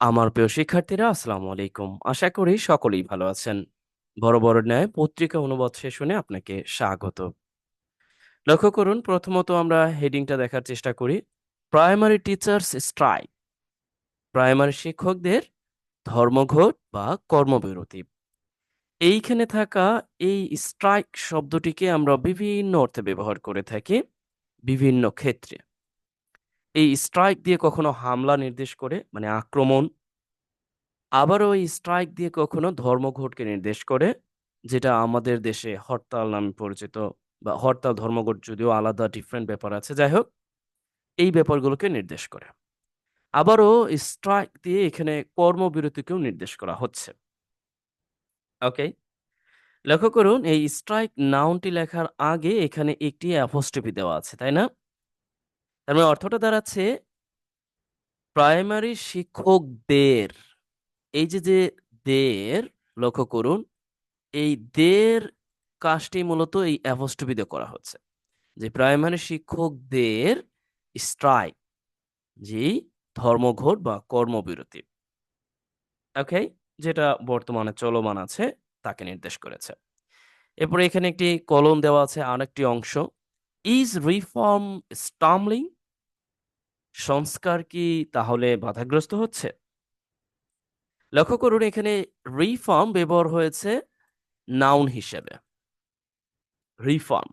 আমার প্রিয় শিক্ষার্থীরা, আসসালামু আলাইকুম। আশা করি সকলেই ভালো আছেন। বড় বড় ন্যায় পত্রিকা অনুবাদ সেশনে আপনাকে স্বাগত। লক্ষ্য করুন, প্রথমত আমরা হেডিংটা দেখার চেষ্টা করি। Primary teachers strike. প্রাইমারি শিক্ষকদের ধর্মঘট বা কর্মবিরতি। এইখানে থাকা এই স্ট্রাইক শব্দটিকে আমরা বিভিন্ন অর্থে ব্যবহার করে থাকি, বিভিন্ন ক্ষেত্রে। এই স্ট্রাইক দিয়ে কখনো হামলা নির্দেশ করে মানে আক্রমণ, আবারও এই স্ট্রাইক দিয়ে কখনো ধর্মঘটকে নির্দেশ করে, যেটা আমাদের দেশে হরতাল নামে পরিচিত বা হরতাল, ধর্মঘট যদিও আলাদা ডিফারেন্ট ব্যাপার আছে, যাই হোক, এই ব্যাপারগুলোকে নির্দেশ করে। আবারও স্ট্রাইক দিয়ে এখানে কর্মবিরতিকেও নির্দেশ করা হচ্ছে। ওকে লক্ষ্য করুন, এই স্ট্রাইক নাউনটি লেখার আগে এখানে একটি অ্যাপোস্ট্রফি দেওয়া আছে, তাই না? তার মানে অর্থটা দাঁড়াচ্ছে প্রাইমারি শিক্ষকদের, এই যে যে দের, লক্ষ্য করুন, এই দের কাজটি মূলত এই অ্যাপোস্ট্রফি দিয়ে করা হচ্ছে। যে প্রাইমারি শিক্ষকদের স্ট্রাইক যে ধর্মঘট বা কর্মবিরতি, ওকে, যেটা বর্তমানে চলমান আছে, তাকে নির্দেশ করেছে। এরপরে এখানে একটি কলম দেওয়া আছে, আরেকটি অংশ ইজ রিফর্ম স্টামলিং সংস্কার কি তাহলে বাধাগ্রস্ত হচ্ছে? লক্ষ্য করুন, এখানে রিফর্ম ব্যবহার হয়েছে নাউন হিসেবে। রিফর্ম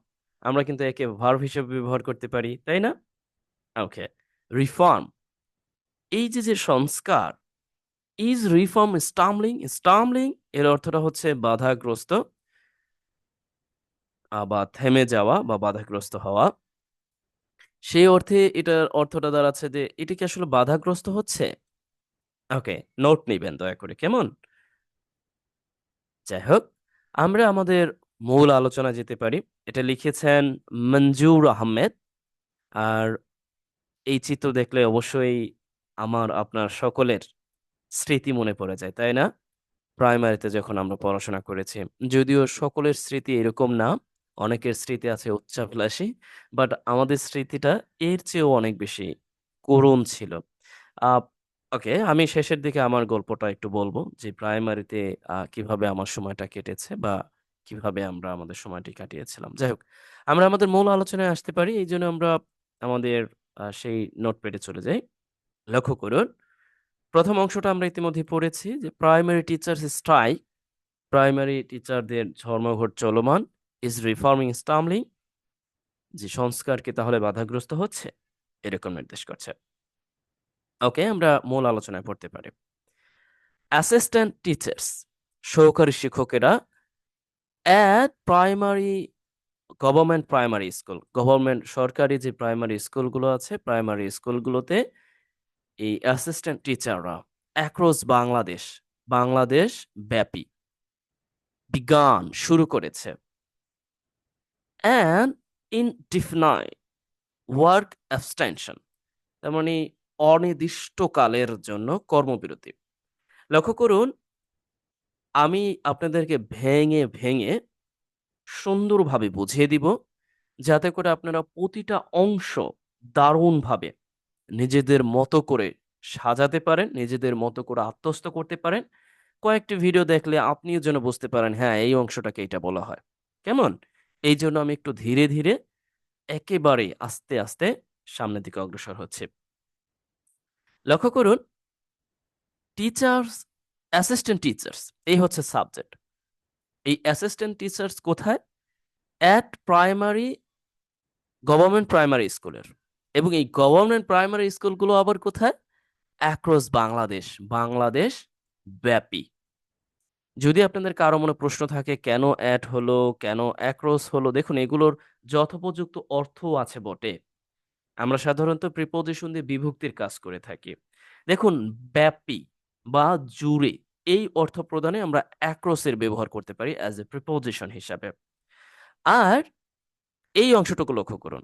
আমরা কিন্তু একে ভার্ব হিসেবে ব্যবহার করতে পারি, তাই না? ওকে রিফর্ম এই যে যে সংস্কার ইজ রিফর্ম স্টামলিং স্টামলিং এর অর্থটা হচ্ছে বাধাগ্রস্ত বা থেমে যাওয়া বা বাধাগ্রস্ত হওয়া। সেই অর্থে এটার অর্থটা দাঁড়াচ্ছে যে, এটা কি আসলে বাধাগ্রস্ত হচ্ছে? ওকে নোট নিবেন দয়া করে, কেমন? যাই হোক, আমরা আমাদের মূল আলোচনা যেতে পারি। এটা লিখেছেন মঞ্জুর আহমেদ। আর এই চিত্র দেখলে অবশ্যই আমার, আপনার সকলের স্মৃতি মনে পড়ে যায়, তাই না? প্রাইমারিতে যখন আমরা পড়াশোনা করেছি, যদিও সকলের স্মৃতি এরকম না অনেকের স্মৃতি আছে উচ্চাভিলাষী বাট আমাদের স্মৃতিটা এর চেয়েও অনেক বেশি করুণ ছিল। ওকে আমি শেষের দিকে আমার গল্পটা একটু বলব যে প্রাইমারিতে কীভাবে আমার সময়টা কেটেছে বা কীভাবে আমরা আমাদের সময়টি কাটিয়েছিলাম। যাই হোক, আমরা আমাদের মূল আলোচনায় আসতে পারি, এই জন্য আমরা আমাদের সেই নোটপ্যাডে চলে যাই। লক্ষ্য করুন, প্রথম অংশটা আমরা ইতিমধ্যে পড়েছি যে প্রাইমারি টিচার্স স্ট্রাইক প্রাইমারি টিচারদের ধর্মঘট চলমান। ইজ রিফর্মিং স্টামলিং যে সংস্কার কি তাহলে বাধাগ্রস্ত হচ্ছে, এরকম নির্দেশ করছে। ওকে আমরা মূল আলোচনায় পড়তে পারি। অ্যাসিস্ট্যান্ট টিচার্স সহকারী শিক্ষকেরা at primary government primary school government সরকারি যে প্রাইমারি স্কুলগুলো আছে প্রাইমারি স্কুলগুলোতে এই অ্যাসিস্ট্যান্ট টিচাররা অ্যাক্রস বাংলাদেশ বাংলাদেশ ব্যাপী বিজ্ঞান শুরু করেছে। অ্যান্ড ইনডিফিনাইট ওয়ার্ক অ্যাবস্টেনশন তার মানে অনির্দিষ্টকালের জন্য কর্মবিরতি। লক্ষ্য করুন, আমি আপনাদেরকে ভেঙে ভেঙে সুন্দরভাবে বুঝিয়ে দিব, যাতে করে আপনারা প্রতিটা অংশ দারুণভাবে নিজেদের মতো করে সাজাতে পারেন, নিজেদের মতো করে আত্মস্থ করতে পারেন। কয়েকটি ভিডিও দেখলে আপনিও যেন বুঝতে পারেন হ্যাঁ এই অংশটাকে এটা বলা হয়। কেমন? এই জন্য আমি একটু ধীরে ধীরে একেবারে আস্তে আস্তে সামনের দিকে অগ্রসর হচ্ছে। লক্ষ্য করুন টিচার্স অ্যাসিস্ট্যান্ট টিচার্স এই হচ্ছে সাবজেক্ট এই অ্যাসিস্ট্যান্ট টিচার্স কোথায়? অ্যাট প্রাইমারি গভর্নমেন্ট প্রাইমারি স্কুলের এবং এই গভর্নমেন্ট প্রাইমারি স্কুলগুলো আবার কোথায়? অ্যাক্রস বাংলাদেশ বাংলাদেশ ব্যাপী। যদি আপনাদের কারও মনে প্রশ্ন থাকে, কেন অ্যাড হলো, কেন অ্যাক্রস হলো, দেখুন এগুলোর যথোপযুক্ত অর্থও আছে বটে। আমরা সাধারণত প্রিপোজিশন দিয়ে বিভক্তির কাজ করে থাকি। দেখুন, ব্যাপী বা জুড়ে এই অর্থ প্রদানে আমরা অ্যাক্রসের ব্যবহার করতে পারি অ্যাজ এ প্রিপোজিশন হিসাবে। আর এই অংশটুকু লক্ষ্য করুন।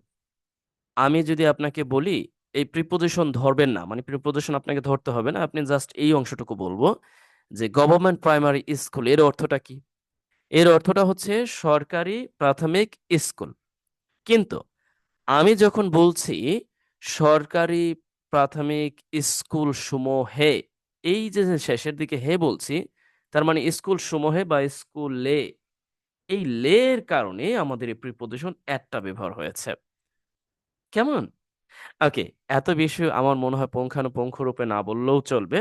আমি যদি আপনাকে বলি, এই প্রিপোজিশন ধরবেন না মানে প্রিপোজিশন আপনাকে ধরতে হবে না, আপনি জাস্ট এই অংশটুকু বলব। যে গভর্নমেন্ট প্রাইমারি স্কুল, এর অর্থটা কি? এর অর্থটা হচ্ছে সরকারি প্রাথমিক স্কুল। কিন্তু আমি যখন বলছি সরকারি প্রাথমিক স্কুল সমূহে এই যে শেষের দিকে হে বলছি, তার মানে স্কুল সমূহে বা স্কুলে, এই লের কারণে আমাদের এই প্রিপোজিশন একটা ব্যবহার হয়েছে। কেমন? ওকে, এত বেশি আমার মনে হয় পুঙ্খানুপুঙ্খ রূপে না বললেও চলবে।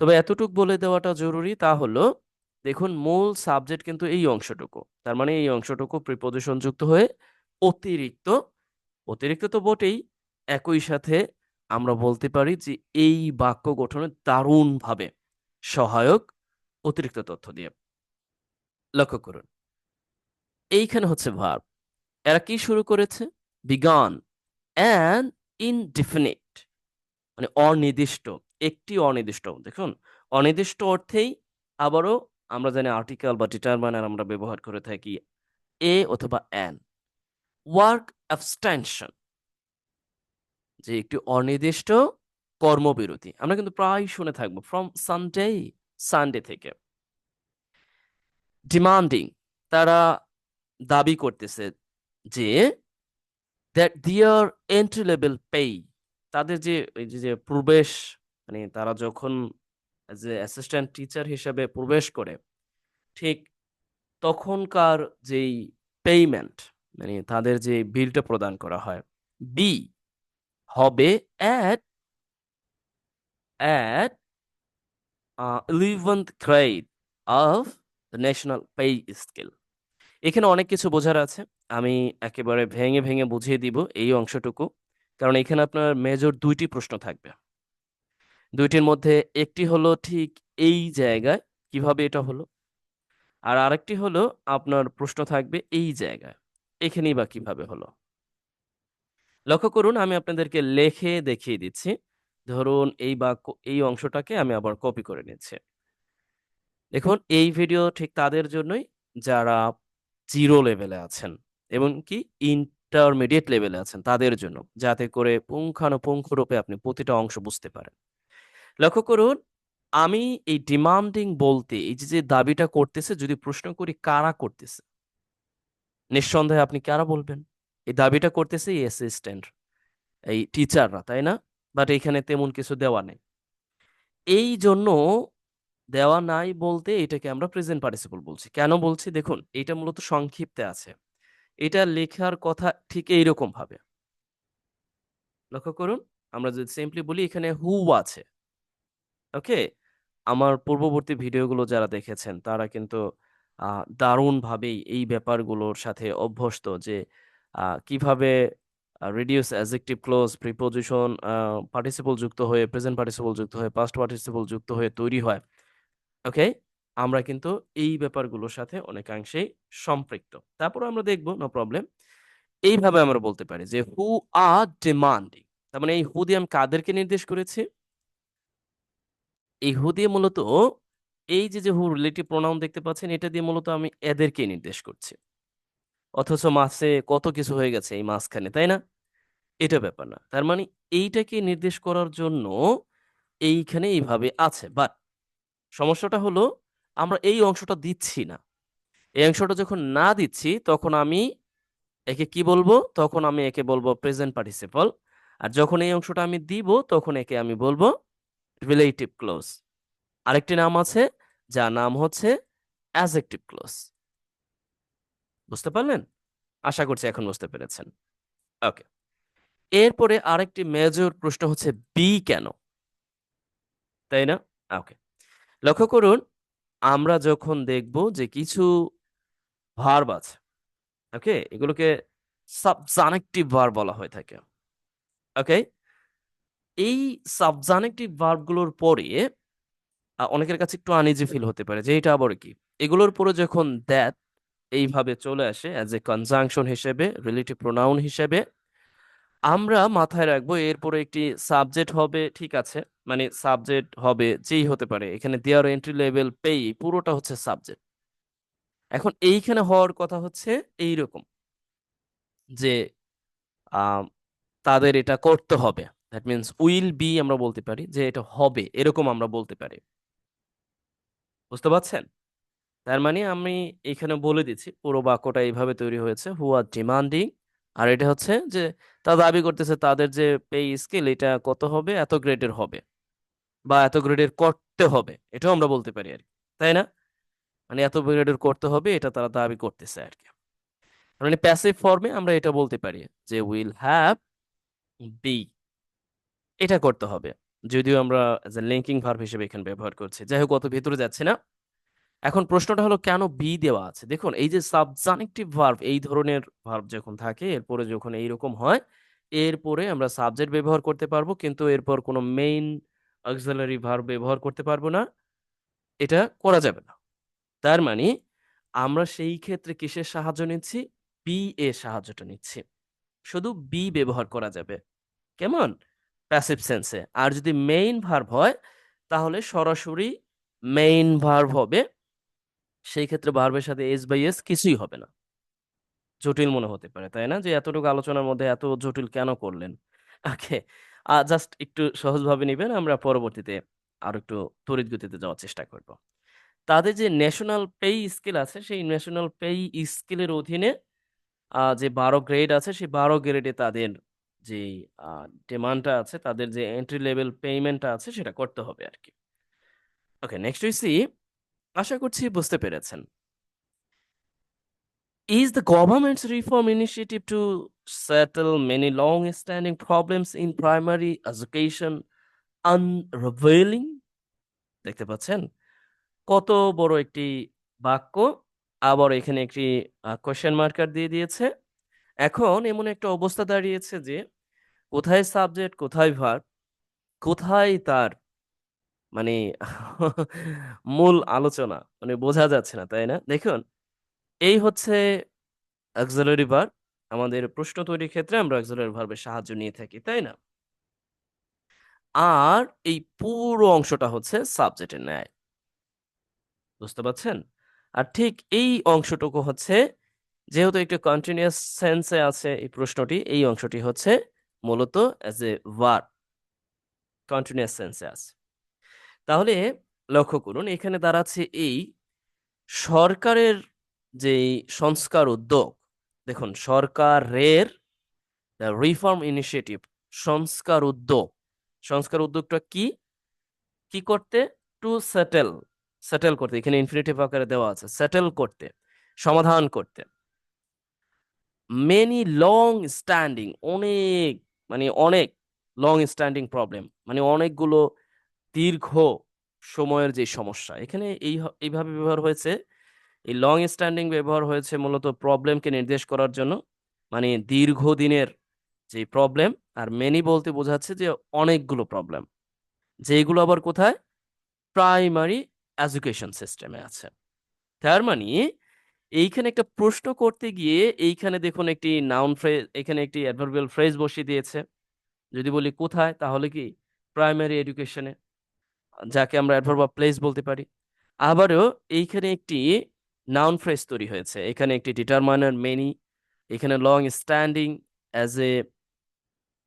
তবে এতটুক বলে দেওয়াটা জরুরি তা হলো, দেখুন মূল সাবজেক্ট কিন্তু এই অংশটুকু। তার মানে এই অংশটুকু প্রিপোজিশন যুক্ত হয়ে অতিরিক্ত অতিরিক্ত তো বটেই, একই সাথে আমরা বলতে পারি যে এই বাক্য গঠনে দারুণভাবে সহায়ক অতিরিক্ত তথ্য দিয়ে। লক্ষ্য করুন। এইখানে হচ্ছে ভার্ব এরা কি শুরু করেছে? বিগান অ্যান্ড ইনডিফিনিট মানে অনির্দিষ্ট। একটি অনির্দিষ্ট, দেখুন। অনির্দিষ্ট অর্থেই আবারও আমরা জানি আর্টিকেল বা ডিটারমাইনার আমরা ব্যবহার করে থাকি এ অথবা অ্যান ওয়ার্ক অ্যাবস্টেনশন যে একটি অনির্দিষ্ট কর্মবিরতি। আমরা কিন্তু প্রায় শুনে থাকব ফ্রম সানডে সানডে থেকে। ডিমান্ডিং তারা দাবি করতেছে যে দ্যাট দিয়ার এন্ট্রি লেভেল পেই তাদের যে যে প্রবেশ মানে তারা যখন যে অ্যাসিস্ট্যান্ট টিচার হিসেবে প্রবেশ করে, ঠিক তখনকার যেই পেমেন্ট মানে তাদের যে বিলটা প্রদান করা হয় বি হবে at at eleventh grade of the national pay scale এখানে অনেক কিছু বোঝার আছে, আমি একেবারে ভেঙে ভেঙে বুঝিয়ে দিব এই অংশটুকু, কারণ এখানে আপনার মেজর দুইটি প্রশ্ন থাকবে। দুইটির মধ্যে একটি হলো ঠিক এই জায়গায়। কীভাবে এটা হলো? আর আরেকটি হলো আপনার প্রশ্ন থাকবে এই জায়গায়। এখানেই বা কীভাবে হলো? লক্ষ্য করুন, আমি আপনাদেরকে লেখে দেখিয়ে দিচ্ছি। ধরুন এই বাক্য এই অংশটাকে আমি আবার কপি করে নিচ্ছি। দেখুন, এই ভিডিও ঠিক তাদের জন্যই যারা জিরো লেভেলে আছেন এবং কি ইন্টারমিডিয়েট লেভেলে আছেন তাদের জন্য। যাতে করে পুঙ্খানুপুঙ্খ রূপে আপনি প্রতিটা অংশ বুঝতে পারেন। লক্ষ্য করুন, আমি এই ডিমান্ডিং বলতে, এই যে যে দাবিটা করতেছে, যদি প্রশ্ন করি, কারা করতেছে? নিঃসন্দেহে আপনি কারা বলবেন? এই দাবিটা করতেছে এই অ্যাসিস্ট্যান্ট এই টিচাররা তাই না? বাট এখানে তেমন কিছু দেওয়া নেই। এই জন্য দেওয়া নাই বলতে এটাকে আমরা প্রেজেন্ট পার্টিসিপল বলছি। কেন বলছি? দেখুন, এটা মূলত সংক্ষিপ্তে আছে। এটা লেখার কথা ঠিক এইরকম ভাবে। লক্ষ্য করুন, আমরা যদি সিম্পলি বলি, এখানে হু আছে। ওকে? আমার পূর্ববর্তী ভিডিওগুলো যারা দেখেছেন, তারা কিন্তু দারুণভাবেই এই ব্যাপারগুলোর সাথে অভ্যস্ত যে কীভাবে reduce adjective clause preposition participle যুক্ত হয়ে প্রেজেন্ট পার্টিসিপল যুক্ত হয়ে পাস্ট পার্টিসিপল যুক্ত হয়ে তৈরি হয়, ওকে? আমরা কিন্তু এই ব্যাপারগুলোর সাথে অনেকাংশেই সম্পৃক্ত। তারপর আমরা দেখব নো প্রবলেম এইভাবে আমরা বলতে পারি যে হু আর ডিমান্ডিং তার মানে এই হু দিয়ে আমি কাদেরকে নির্দেশ করেছি? এই হু দিয়ে মূলত এই যে যে হু রিলেটিভ প্রোনাউন দেখতে পাচ্ছেন, এটা দিয়ে মূলত আমি এদেরকে নির্দেশ করছি। অথচ মাসে কত কিছু হয়ে গেছে এই মাঝখানে, তাই না? এটা ব্যাপার না। তার মানে এইটাকে নির্দেশ করার জন্য এইখানে এইভাবে আছে। বাট সমস্যাটা হলো আমরা এই অংশটা দিচ্ছি না। এই অংশটা যখন না দিচ্ছি, তখন আমি একে কি বলব? তখন আমি একে বলব প্রেজেন্ট পার্টিসিপল আর যখন এই অংশটা আমি দিব, তখন একে আমি বলব রিলেটিভ ক্লোজ আরেকটি নাম আছে, যার নাম হচ্ছে অ্যাজেক্টিভ ক্লোজ বুঝতে পারলেন? আশা করছি এখন বুঝতে পেরেছেন। ওকে এরপরে আরেকটি মেজর প্রশ্ন হচ্ছে বি কেন? তাই না? ওকে লক্ষ্য করুন, আমরা যখন দেখব যে কিছু ভার্ব আছে ওকে এগুলোকে সাবজানেক্টিভ ভার্ব বলা হয়ে থাকে। ওকে এই সাবজানেক্টিভ ভার্বগুলোর পরে অনেকের কাছে একটু আনইজি ফিল হতে পারে যে এটা আবার কি? এগুলোর পরে যখন দ্যাট এইভাবে চলে আসে অ্যাজ এ কনজাংশন হিসেবে রিলেটিভ প্রোনাউন হিসেবে, আমরা মাথায় রাখব এরপরে একটি সাবজেক্ট হবে, ঠিক আছে? মানে সাবজেক্ট হবে, যেই হতে পারে। এখানে দেয়ার এন্ট্রি লেভেল পেই পুরোটা হচ্ছে সাবজেক্ট এখন এইখানে হওয়ার কথা হচ্ছে এই রকম যে তাদের এটা করতে হবে। দ্যাট মিনস উইল বি আমরা বলতে পারি যে এটা হবে, এরকম আমরা বলতে পারি। বুঝতে পারছেন? তার মানে আমি এখানে বলে দিচ্ছি, পুরো বাক্যটা এইভাবে তৈরি হয়েছে হু আর ডিমান্ডিং আর এটা হচ্ছে যে তা দাবি করতেছে তাদের যে পে স্কেল এটা কত হবে, এত গ্রেডের হবে, বা এত গ্রেডের করতে হবে, এটাও আমরা বলতে পারি আর কি, তাই না? মানে এত গ্রেডের করতে হবে, এটা তারা দাবি করতেছে আর কি। মানে প্যাসিভ ফর্মে আমরা এটা বলতে পারি যে উইল হ্যাভ বি এটা করতে হবে। যদিও আমরা লিঙ্কিং ভার্ব হিসেবে এখানে ব্যবহার করছি। যাই হোক, অত ভেতরে যাচ্ছে না। এখন প্রশ্নটা হলো, কেন বি দেওয়া আছে? দেখুন, এই যে সাবজানেক্টিভ ভার্ব এই ধরনের ভার্ব যখন থাকে, এরপরে যখন এইরকম হয়, এরপরে আমরা সাবজেক্ট ব্যবহার করতে পারব, কিন্তু এরপর কোনো মেইন অক্সিলারি ভার্ব ব্যবহার করতে পারব না। এটা করা যাবে না। তার মানে আমরা সেই ক্ষেত্রে কিসের সাহায্য নিচ্ছি? বি এর সাহায্যটা নিচ্ছি। শুধু বি ব্যবহার করা যাবে। কেমন? প্যাসিভ সেন্সে আর যদি মেইন ভার্ব হয়, তাহলে সরাসরি মেইন ভার্ব হবে। সেই ক্ষেত্রে ভার্বের সাথে এস বাই এস কিছুই হবে না। জটিল মনে হতে পারে, তাই না? যে এতটুকু আলোচনার মধ্যে এত জটিল কেন করলেন? ওকে জাস্ট একটু সহজভাবে নেবেন, আমরা পরবর্তীতে আরও একটু তড়িৎ গতিতে যাওয়ার চেষ্টা করব। তাদের যে ন্যাশনাল পে স্কেল আছে, সেই ন্যাশনাল পে স্কেলের অধীনে যে বারো গ্রেড আছে, সেই বারো গ্রেডে তাদের যে ডিমান্ডটা আছে, তাদের যে এন্ট্রি লেভেল পেমেন্টটা আছে, সেটা করতে হবে আর কি ওকে নেক্সট হইসি আশা করছি বুঝতে পেরেছেন। Is the government's reform initiative to settle many long-standing problems in primary education unrevealing? দেখতে পাচ্ছেন? কত বড় একটি বাক্য, আবার এখানে একটি কোয়েশ্চেন মার্কার দিয়ে দিয়েছে। এখন এমন একটা অবস্থা দাঁড়িয়েছে যে কোথায় সাবজেক্ট কোথায় ভার্ব কোথায় তার? মানে মূল আলোচনা মানে বোঝা যাচ্ছে না, তাই না? দেখুন, এই হচ্ছে অক্সিলারি ভার্ব আমাদের প্রশ্ন তৈরির ক্ষেত্রে আমরা অক্সিলারি ভার্বের সাহায্য নিয়ে থাকি, তাই না? আর এই পুরো অংশটা হচ্ছে সাবজেক্টের ন্যায়। বুঝতে পারছেন? আর ঠিক এই অংশটুকু হচ্ছে, যেহেতু একটু কন্টিনিউয়াস সেন্সে আছে এই প্রশ্নটি, এই অংশটি হচ্ছে মূলত অ্যাজ এ ভার্ব কন্টিনিউয়াস সেন্সে আছে তাহলে লক্ষ্য করুন, এখানে দাঁড়াচ্ছে এই সরকারের যে সংস্কার উদ্যোগ, দেখুন সরকারের রিফর্ম ইনিশিয়েটিভ সংস্কার উদ্যোগ। সংস্কার উদ্যোগটা কি? কি করতে? টু সেটেল সেটেল করতে। এখানে ইনফিনিটিভ আকারে দেওয়া আছে সেটেল করতে, সমাধান করতে। মেনি লং স্ট্যান্ডিং অনেক মানে অনেক লং স্ট্যান্ডিং প্রবলেম মানে অনেকগুলো দীর্ঘ সময়ের যে সমস্যা। এখানে এই এইভাবে ব্যবহার হয়েছে। এই লং স্ট্যান্ডিং ব্যবহার হয়েছে মূলত প্রবলেমকে নির্দেশ করার জন্য মানে দীর্ঘদিনের যে প্রবলেম আর মেনি বলতে বোঝাচ্ছে যে অনেকগুলো প্রবলেম যেগুলো আবার কোথায়? প্রাইমারি এডুকেশন সিস্টেমে আছে। তার মানে এইখানে একটা প্রশ্ন করতে গিয়ে এইখানে দেখুন একটি নাউন ফ্রেজ এখানে একটি অ্যাডভার্বিয়াল ফ্রেজ বসিয়ে দিয়েছে। যদি বলি কোথায়, তাহলে কি? প্রাইমারি এডুকেশনে যাকে আমরা অ্যাডভার্ব প্লেস বলতে পারি। আবারও এইখানে একটি নাউন ফ্রেজ তৈরি হয়েছে। এখানে একটি ডিটারমাইনার মেনি এখানে long standing as a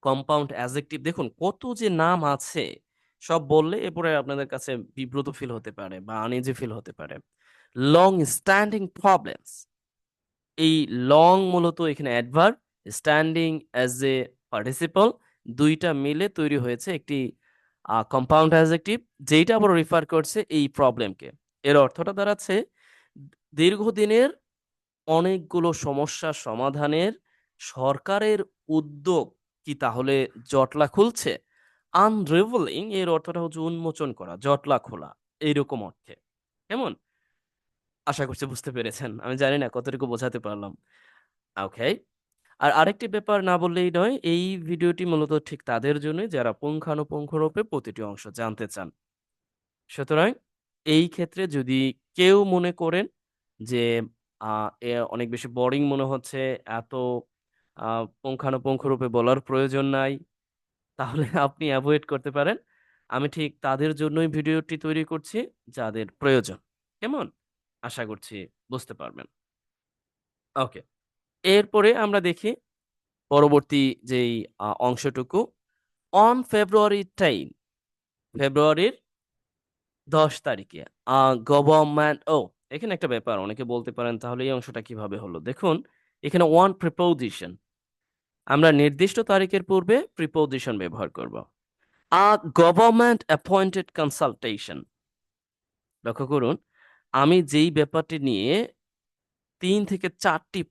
compound adjective দেখুন, কত যে নাম আছে, সব বললে এরপরে আপনাদের কাছে বিব্রত ফিল হতে পারে বা আনইজি ফিল হতে পারে। লং স্ট্যান্ডিং প্রবলেমস এই লং মূলত এখানে adverb standing as a participle দুইটা মিলে তৈরি হয়েছে একটি কম্পাউন্ড অ্যাডজেক্টিভ যেইটা আবার রিফার করছে এই প্রবলেমকে এর অর্থটা দাঁড়াচ্ছে, দীর্ঘদিনের অনেকগুলো সমস্যা সমাধানের সরকারের উদ্যোগ কি তাহলে জটলা খুলছে? আনরিভেলিং এর অর্থটা হচ্ছে উন্মোচন করা, জটলা খোলা, এইরকম অর্থে। কেমন? আশা করছি বুঝতে পেরেছেন। আমি জানি না কতটুকু বোঝাতে পারলাম। ওকে আর আরেকটি ব্যাপার না বললেই নয়, এই ভিডিওটি মূলত ঠিক তাদের জন্য যারা পুঙ্খানুপুঙ্খরূপে প্রতিটি অংশ জানতে চান। সুতরাং এই ক্ষেত্রে যদি কেউ মনে করেন যে এ অনেক বেশি বোরিং মনে হচ্ছে, এত পুঙ্খানুপুঙ্খরূপে বলার প্রয়োজন নাই, তাহলে আপনি অ্যাভয়েড করতে পারেন। আমি ঠিক তাদের জন্যই ভিডিওটি তৈরি করছি, যাদের প্রয়োজন। কেমন? আশা করছি বুঝতে পারবেন। ওকে, এরপরে আমরা দেখি পরবর্তী যেই অংশটুকু। অন ফেব্রুয়ারি টাইম ফেব্রুয়ারির দশ তারিখে গভর্নমেন্ট ও, এখানে একটা ব্যাপার, অনেকে বলতে পারেন তাহলে এই অংশটা কীভাবে হলো? দেখুন, এখানে ওয়ান প্রিপোজিশন আমরা নির্দিষ্ট তারিখের পূর্বে প্রিপোজিশন ব্যবহার করব। আ গভর্নমেন্ট অ্যাপয়েন্টেড কনসালটেশন লক্ষ্য করুন আমি যেই ব্যাপারটি নিয়ে তিন থেকে চারটি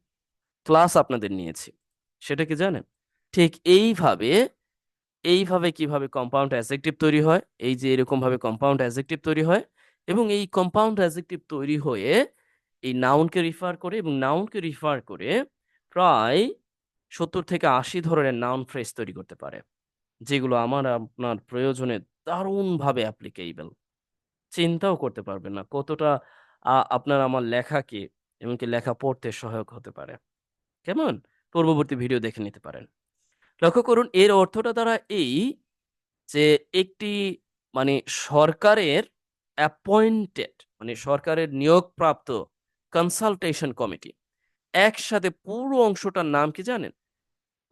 ক্লাস আপনাদের নিয়েছি, সেটা কি জানেন? ঠিক এইভাবে এইভাবে কীভাবে কম্পাউন্ড অ্যাজেক্টিভ তৈরি হয়, এই যে এরকম ভাবে কম্পাউন্ড অ্যাজেক্টিভ তৈরি হয় এবং এই কম্পাউন্ড অ্যাজেক্টিভ তৈরি হয়ে এই নাউনকে রিফার করে এবং নাউনকে রিফার করে প্রায় সত্তর থেকে আশি ধরনের নাউন ফ্রেজ তৈরি করতে পারে, যেগুলো আমার আপনার প্রয়োজনে দারুণভাবে অ্যাপ্লিকেবল চিন্তাও করতে পারবেন না। কতটা আপনার আমার লেখাকে এমনকি লেখা পড়তে সহায়ক হতে পারে। কেমন? পূর্ববর্তী ভিডিও দেখে নিতে পারেন। লক্ষ্য করুন, এর অর্থটা দ্বারা এই যে একটি মানে সরকারের অ্যাপয়েন্টেড মানে সরকারের নিয়োগপ্রাপ্ত কনসালটেশন কমিটি একসাথে পুরো অংশটার নাম কি জানেন?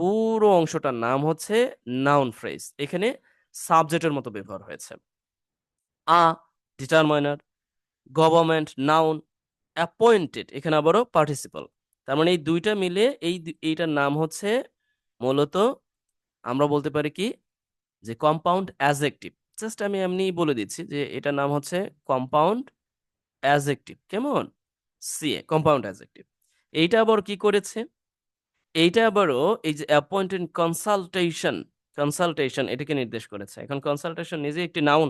পুরো অংশটার নাম হচ্ছে নাউন ফ্রেজ এখানে সাবজেক্টের মতো ব্যবহার হয়েছে। A determiner government noun appointed এখানে আবারও পার্টিসিপাল তার মানে এই দুইটা মিলে এই এইটার নাম হচ্ছে মূলত আমরা বলতে পারি কি যে কম্পাউন্ড অ্যাজেক্টিভ জাস্ট আমি এমনি বলে দিচ্ছি যে এটার নাম হচ্ছে কম্পাউন্ড অ্যাজেক্টিভ কেমন? সিএ কম্পাউন্ড অ্যাজেক্টিভ এইটা আবার কি করেছে? এইটা আবারও এই যে অ্যাপয়েন্টেড কনসালটেশন কনসালটেশন এটাকে নির্দেশ করেছে। এখন কনসালটেশন নিজে একটি নাউন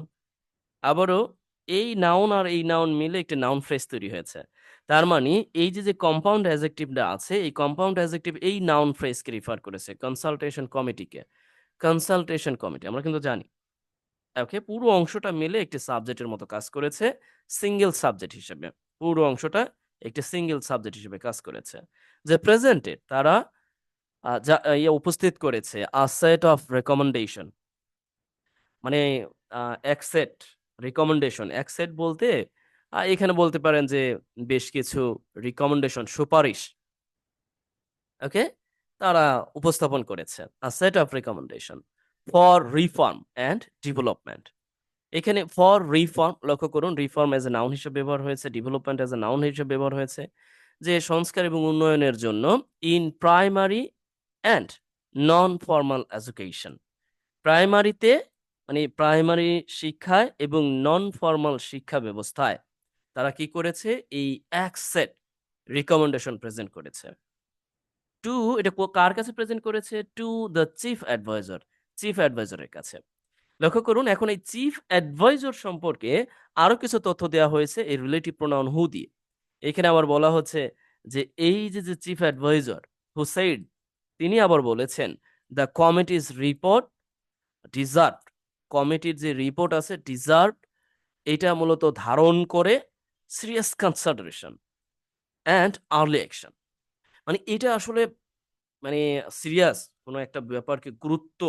আবারও এই নাউন আর এই নাউন মিলে একটি নাউন ফ্রেজ তৈরি হয়েছে। তার মানে এই যে যে কম্পাউন্ড অ্যাজেক্টিভটা আছে, এই কম্পাউন্ড অ্যাজেক্টিভ এই নাউন ফ্রেজকে রিফার করেছে কনসালটেশন কমিটিকে কনসালটেশন কমিটি আমরা কিন্তু জানি। ওকে, পুরো অংশটা মিলে একটি সাবজেক্টের মতো কাজ করেছে সিঙ্গেল সাবজেক্ট হিসেবে। পুরো অংশটা একটি সিঙ্গেল সাবজেক্ট হিসেবে কাজ করেছে। যে প্রেজেন্টেড তারা যা ইয়ে উপস্থিত করেছে আ সেট অফ রেকমেন্ডেশন মানে এক সেট রিকমেন্ডেশন এক সেট বলতে এখানে বলতে পারেন যে, বেশ কিছু রিকমেন্ডেশন সুপারিশ, ওকে? তারা উপস্থাপন করেছে। A set of recommendation for reform and development এখানে ফর রিফর্ম লক্ষ্য করুন রিফর্ম এজ এ নাউন হিসেবে ব্যবহার হয়েছে ডেভেলপমেন্ট এজ এ নাউন হিসেবে ব্যবহার হয়েছে, যে সংস্কার এবং উন্নয়নের জন্য in primary and non formal education প্রাইমারিতে মানে প্রাইমারি শিক্ষায় এবং নন ফর্মাল শিক্ষা ব্যবস্থায় তারা কি করেছে? এই এক সেট রিকমেন্ডেশন প্রেজেন্ট করেছে। টু এটা কার কাছে প্রেজেন্ট করেছে? To the chief adviser chief অ্যাডভাইজারের কাছে। লক্ষ্য করুন, এখন এই চিফ অ্যাডভাইজার সম্পর্কে আরও কিছু তথ্য দেওয়া হয়েছে এই রিলেটিভ প্রোনাউন হু দিয়ে। এখানে আবার বলা হচ্ছে যে, এই যে যে চিফ অ্যাডভাইজার হু সেইড তিনি আবার বলেছেন দ্য কমিটিজ রিপোর্ট ডিজার্ভ কমিটির যে রিপোর্ট আছে ডিজার্ভ এটা মূলত ধারণ করে serious consideration and early action মানে এটা আসলে মানে সিরিয়াস কোনো একটা ব্যাপারকে গুরুত্ব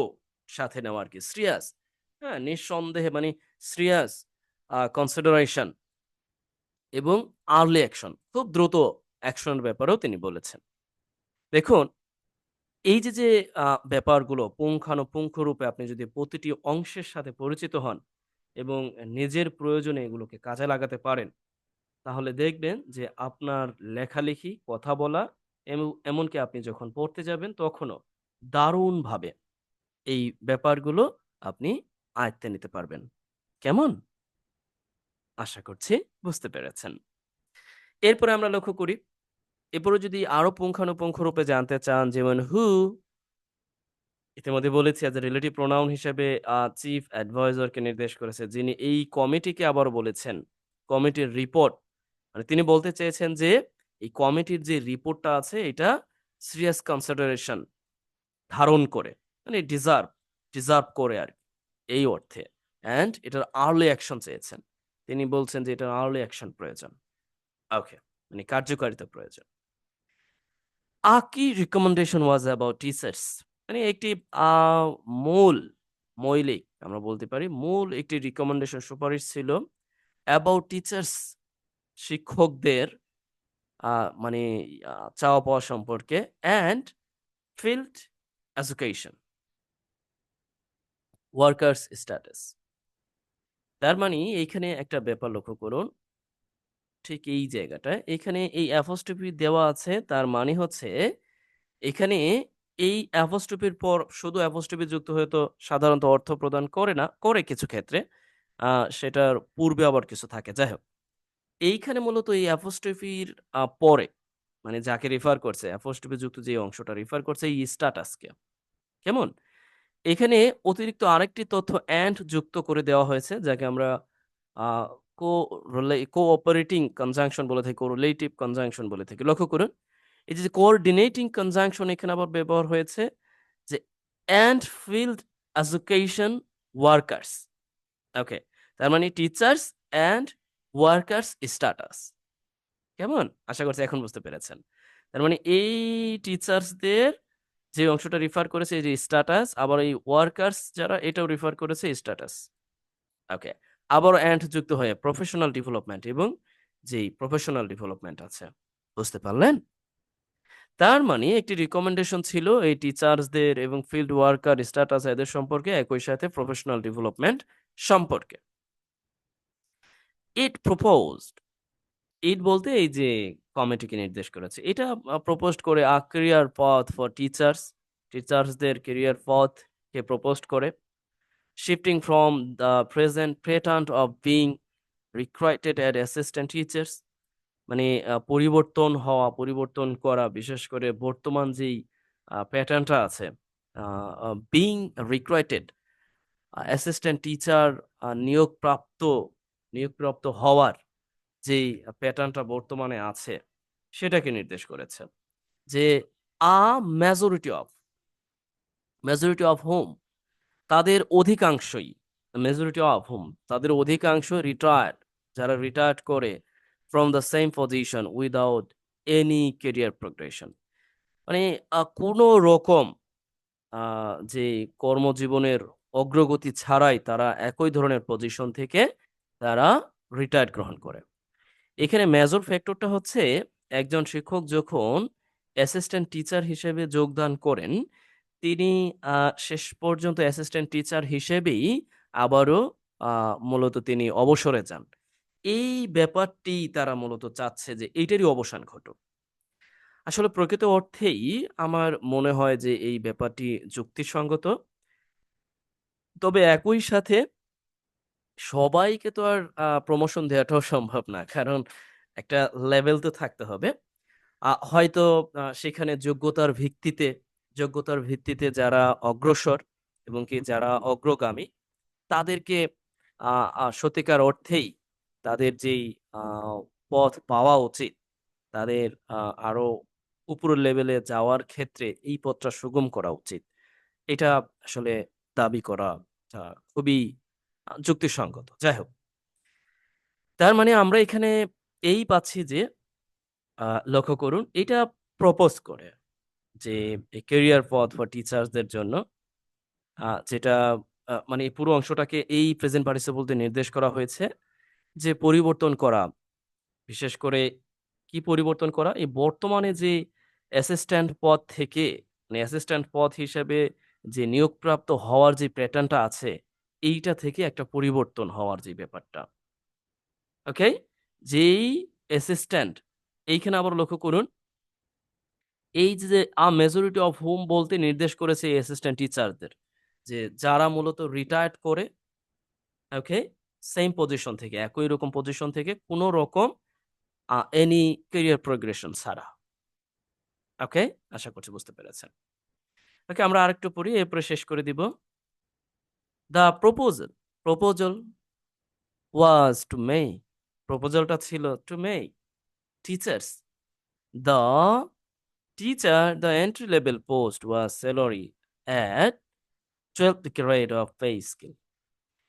সাথে নেওয়া আর কি সিরিয়াস হ্যাঁ নিঃসন্দেহে মানে সিরিয়াস কনসিডারেশন এবং আর্লি অ্যাকশন খুব দ্রুত অ্যাকশনের ব্যাপারেও তিনি বলেছেন। দেখুন এই যে যে ব্যাপারগুলো পুঙ্খানুপুঙ্খ রূপে আপনি যদি প্রতিটি অংশের সাথে পরিচিত হন এবং নিজের প্রয়োজনে এগুলোকে কাজে লাগাতে পারেন, তাহলে দেখবেন যে আপনার লেখালেখি, কথা বলা এম- এমনকি আপনি যখন পড়তে যাবেন তখনও দারুণভাবে এই ব্যাপারগুলো আপনি আয়ত্তে নিতে পারবেন। কেমন? আশা করছি বুঝতে পেরেছেন। এরপরে আমরা লক্ষ্য করি এরপরে যদি আরও পুঙ্খানুপুঙ্খ রূপে জানতে চান, যেমন হু ইতিমধ্যে বলেছি অ্যাজ রিলেটিভ প্রোনাউন হিসেবে চিফ অ্যাডভাইজারকে নির্দেশ করেছে, যিনি এই কমিটিকে আবার বলেছেন, কমিটির রিপোর্ট মানে তিনি বলতে চেয়েছেন যে, এই কমিটির যে রিপোর্টটা আছে, এটা সিরিয়াস কনসিডারেশন ধারণ করে মানে ডিজার্ভ ডিজার্ভ করে আর এই অর্থে। অ্যান্ড এটার আর্লি অ্যাকশন চেয়েছেন। তিনি বলছেন যে, এটার আর্লি অ্যাকশন প্রয়োজন। ওকে মানে কার্যকারিতা প্রয়োজন। আ কি রিকমেন্ডেশন ওয়াজ অ্যাবাউট টিচার্স মানে একটি মূল, মৌলিক, আমরা বলতে পারি, মূল একটি রিকমেন্ডেশন সুপারিশ ছিল অ্যাবাউট টিচার্স শিক্ষকদের মানে চাওয়া পাওয়া সম্পর্কে and field education workers status তার মানে এইখানে একটা ব্যাপার লক্ষ্য করুন ঠিক এই জায়গাটা। এখানে এই অ্যাপোস্ট্রফি দেওয়া আছে, তার মানে হচ্ছে এখানে এই অ্যাপোস্ট্রোফির পর শুধু অ্যাপোস্ট্রোফি যুক্ত হয়ে তো সাধারণত অর্থ প্রদান করে না, করে কিছু ক্ষেত্রে। সেটার পূর্বে আবার কিছু থাকে। যাই হোক, এইখানে মূলত এই অ্যাপোস্ট্রোফির পরে মানে যাকে রেফার করছে অ্যাপোস্ট্রোফি যুক্ত যে অংশটা রেফার করছে, এই স্ট্যাটাসকে কেমন? এখানে অতিরিক্ত আরেকটি তথ্য অ্যান্ড যুক্ত করে দেওয়া হয়েছে, যাকে আমরা কো কোঅপারেটিং কনজাংশন বলে থাকি কোরিলেটিভ কনজাংশন বলে থাকি। লক্ষ্য করুন, এই যে কোঅর্ডিনেটিং কনজাংশন এখানে আবার ব্যবহার হয়েছে যে and field education workers okay তার মানে টিচার্স অ্যান্ড ওয়ার্কার্স স্ট্যাটাস কেমন? আশা করছি এখন বুঝতে পেরেছেন। তার মানে এই টিচার্সদের যে অংশটা রিফার করেছে, এই যে স্ট্যাটাস আবার এই ওয়ার্কার্স যারা, এটাও রিফার করেছে স্ট্যাটাস ওকে আবার অ্যান্ড যুক্ত হয়ে প্রফেশনাল ডেভেলপমেন্ট এবং যেই প্রফেশনাল ডেভেলপমেন্ট আছে। বুঝতে পারলেন? তার মানে একটি রিকমেন্ডেশন ছিল এই টিচার্সদের এবং ফিল্ড ওয়ার্কার স্ট্যাটাস এদের সম্পর্কে একই সাথে প্রফেশনাল ডেভেলপমেন্ট সম্পর্কে। ইট প্রপোজড ইট বলতে এই যে কমিটিকে নির্দেশ করেছে, এটা প্রপোজ করে আ ক্যারিয়ার পথ ফর টিচার্স টিচার্সদের ক্যারিয়ার পথকে প্রপোজ করে। Shifting from the present pattern of being recruited as assistant teachers মানে পরিবর্তন হওয়া, পরিবর্তন করা, বিশেষ করে বর্তমান যেই প্যাটার্নটা আছে বিং রিক্রুটেড অ্যাসিস্ট্যান্ট টিচার নিয়োগপ্রাপ্ত নিয়োগপ্রাপ্ত হওয়ার যেই প্যাটার্নটা বর্তমানে আছে, সেটাকে নির্দেশ করেছে যে a majority of majority of whom তাদের অধিকাংশই মেজরিটি অফ হোম তাদের অধিকাংশ রিটায়ার্ড যারা রিটায়ার্ড করে from the same position without any career progression মানে কোনো রকম যে কর্মজীবনের অগ্রগতি ছাড়াই তারা একই ধরনের পজিশন থেকে তারা রিটায়ার্ড গ্রহণ করে। এখানে মেজর ফ্যাক্টরটা হচ্ছে, একজন শিক্ষক যখন অ্যাসিস্ট্যান্ট টিচার হিসেবে যোগদান করেন তিনি শেষ পর্যন্ত অ্যাসিস্ট্যান্ট টিচার হিসেবেই আবারও মূলত তিনি অবসরে যান। এই ব্যাপারটি তারা মূলত চাচ্ছে যে এইটারই অবসান ঘটুক। আসলে প্রকৃত অর্থেই আমার মনে হয় যে এই ব্যাপারটি যুক্তিসঙ্গত। তবে একই সাথে সবাইকে তো আর প্রমোশন দেওয়াটাও সম্ভব না, কারণ একটা লেভেল তো থাকতে হবে। হয়তো সেখানে যোগ্যতার ভিত্তিতে যোগ্যতার ভিত্তিতে যারা অগ্রসর এবং কি যারা অগ্রগামী, তাদেরকে সত্যিকার অর্থেই তাদের যেই পথ পাওয়া উচিত, তাদের আরও উপরের লেভেলে যাওয়ার ক্ষেত্রে এই পথটা সুগম করা উচিত। এটা আসলে দাবি করা খুবই যুক্তিসঙ্গত। যাই হোক। তার মানে আমরা এখানে এই পাচ্ছি যে লক্ষ্য করুন, এটা প্রপোজ করে। যে ক্যারিয়ার পথ ফর টিচার্সদের জন্য যেটা মানে পুরো অংশটাকে এই প্রেজেন্ট পার্টিসিপলতে নির্দেশ করা হয়েছে যে পরিবর্তন করা, বিশেষ করে কি পরিবর্তন করা? এই বর্তমানে যে অ্যাসিস্ট্যান্ট পদ থেকে মানে অ্যাসিস্ট্যান্ট পদ হিসেবে যে নিয়োগপ্রাপ্ত হওয়ার যে প্যাটার্নটা আছে, এইটা থেকে একটা পরিবর্তন হওয়ার যে ব্যাপারটা। ওকে যেই অ্যাসিস্ট্যান্ট এইখানে আবার লক্ষ্য করুন এই যে, আ মেজরিটি অফ হোম বলতে নির্দেশ করেছে এই অ্যাসিস্ট্যান্ট টিচারদের যে, যারা মূলত রিটায়ার্ড করে ওকে সেম পজিশন থেকে, একই রকম পজিশন থেকে কোনো রকম এনি ক্যারিয়ার প্রোগ্রেশন ছাড়া। ওকে আশা করছি বুঝতে পেরেছেন। ওকে আমরা আরেকটু পড়ি, এরপরে শেষ করে দিব। The proposal proposal was to may প্রপোজালটা ছিল to may teachers the teacher the entry level post was salary at twelve grade of pay scale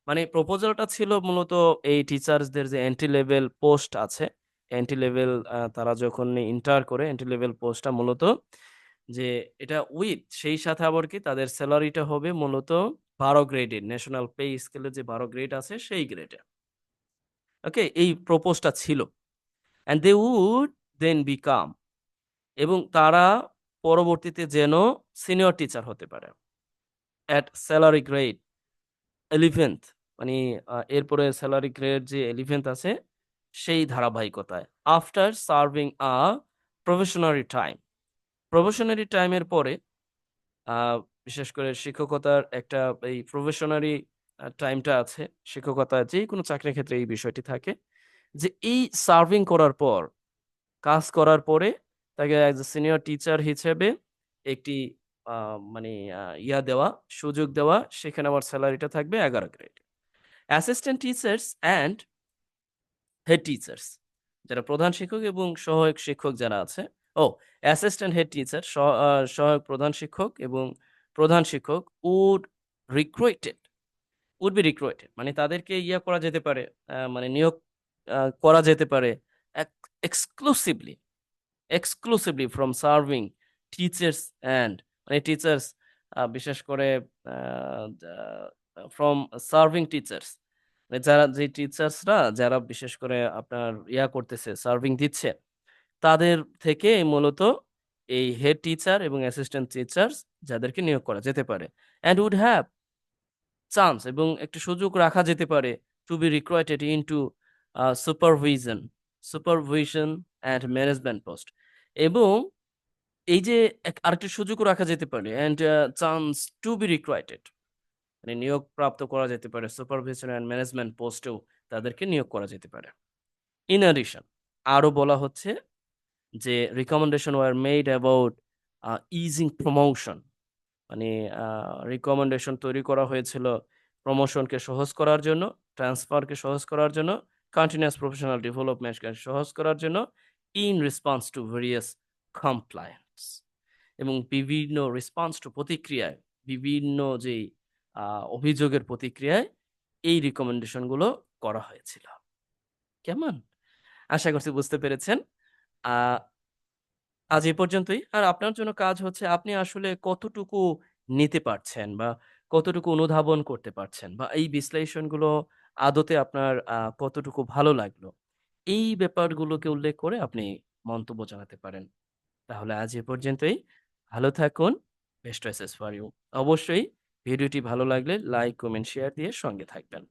মানে প্রপোজালটা ছিল মূলত এই টিচার্সদের যে এন্ট্রি লেভেল পোস্ট আছে এন্ট্রি লেভেল তারা যখন ইন্টার করে এন্ট্রি লেভেল পোস্টটা মূলত যে এটা উইথ সেই সাথে আবার কি তাদের স্যালারিটা হবে মূলত বারো গ্রেডের ন্যাশনাল পে স্কেলে যে বারো গ্রেড আছে সেই গ্রেডে ওকে এই প্রপোজটা ছিল। And they would then become এবং তারা পরবর্তীতে যেন সিনিয়র টিচার হতে পারে অ্যাট স্যালারি গ্রেড এলিভেন্থ মানে এরপরে স্যালারি গ্রেড যে এলিভেন্থ আছে সেই ধারাবাহিকতায় after serving a probationary time probationary টাইমের পরে বিশেষ করে শিক্ষকতার একটা এই প্রফেশনারি টাইমটা আছে। শিক্ষকতা যে কোনো চাকরির ক্ষেত্রে এই বিষয়টি থাকে। যে এই সার্ভিং করার পর, কাজ করার পরে তাকে অ্যাজ এ সিনিয়র টিচার হিসেবে একটি মানে ইয়া দেওয়া, সুযোগ দেওয়া। সেখানে আমার স্যালারিটা থাকবে ১১ grade. Assistant teachers and head teachers যারা প্রধান শিক্ষক এবং সহায়ক শিক্ষক যারা আছে ও অ্যাসিস্ট্যান্ট হেড টিচার সহায়ক প্রধান শিক্ষক এবং প্রধান শিক্ষক would recruited would be recruited মানে তাদেরকে ইয়া করা যেতে পারে মানে নিয়োগ করা যেতে পারে এক exclusively exclusively from serving teachers and মানে টিচার্স বিশেষ করে ফ্রম সার্ভিং টিচার্স যারা যে টিচার্সরা যারা বিশেষ করে আপনার ইয়া করতেছে, সার্ভিং দিচ্ছে, তাদের থেকে মূলত এই হেড টিচার এবং অ্যাসিস্ট্যান্ট টিচার্স যাদেরকে নিয়োগ করা যেতে পারে। অ্যান্ড উড হ্যাভ চান্স এবং একটি সুযোগ রাখা যেতে পারে to be recruited into a supervision, supervision and management post এবং এই যে আরেকটি সুযোগও রাখা যেতে পারে and chance to be recruited মানে নিয়োগ প্রাপ্ত করা যেতে পারে। সুপারভিশন অ্যান্ড ম্যানেজমেন্ট পোস্টেও তাদেরকে নিয়োগ করা যেতে পারে। ইন অ্যাডিশন আরও বলা হচ্ছে যে recommendation were made about easing promotion মানে রিকমেন্ডেশন তৈরি করা হয়েছিল প্রমোশনকে সহজ করার জন্য, ট্রান্সফারকে সহজ করার জন্য, কন্টিনিউয়াস প্রফেশনাল ডেভেলপমেন্টকে সহজ করার জন্য in response to various compliance এবং বিভিন্ন রেসপন্স টু প্রতিক্রিয়ায়, বিভিন্ন আ, অভিযোগের প্রতিক্রিয়ায় এই রিকমেন্ডেশনগুলো করা হয়েছিল। কেমন? আশা করছি বুঝতে পেরেছেন। আজ এ পর্যন্তই। আর আপনার জন্য কাজ হচ্ছে আপনি আসলে কতটুকু নিতে পারছেন বা কতটুকু অনুধাবন করতে পারছেন বা এই বিশ্লেষণগুলো আদতে আপনার কতটুকু ভালো লাগল। এই ব্যাপারগুলোকে উল্লেখ করে আপনি মন্তব্য জানাতে পারেন। তাহলে আজ এ পর্যন্তই। ভালো থাকুন। Best wishes for you. অবশ্যই ভিডিওটি ভালো লাগলে লাইক, কমেন্ট, শেয়ার দিয়ে সঙ্গে থাকবেন।